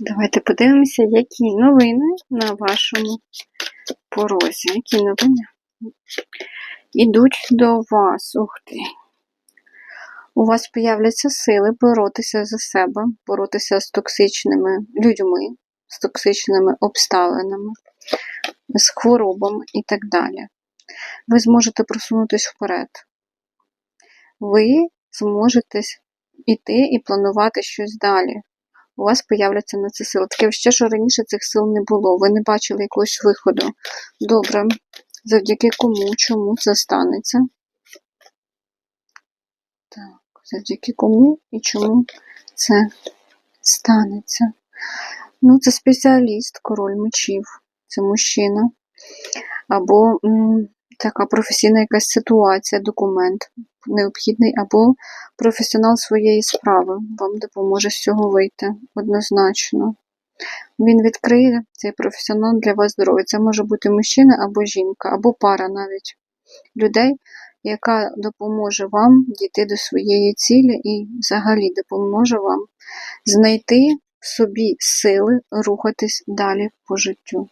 Давайте подивимося, які новини на вашому порозі. Які новини ідуть до вас. Ух ти. У вас появляться сили боротися за себе, боротися з токсичними людьми, з токсичними обставинами, з хворобами і так далі. Ви зможете просунутися вперед. Ви зможете йти і планувати щось далі. У вас появляться на це сили. Таке ще, що раніше цих сил не було. Ви не бачили якогось виходу. Добре. Завдяки кому, чому це станеться? Так, завдяки кому і чому це станеться? Ну, це спеціаліст, король мечів, це мужчина. Або м, така професійна якась ситуація, документ необхідний, або професіонал своєї справи вам допоможе з цього вийти однозначно. Він відкриє цей професіонал для вас здоров'я. Це може бути мужчина або жінка, або пара навіть людей, яка допоможе вам дійти до своєї цілі і взагалі допоможе вам знайти в собі сили рухатись далі по життю.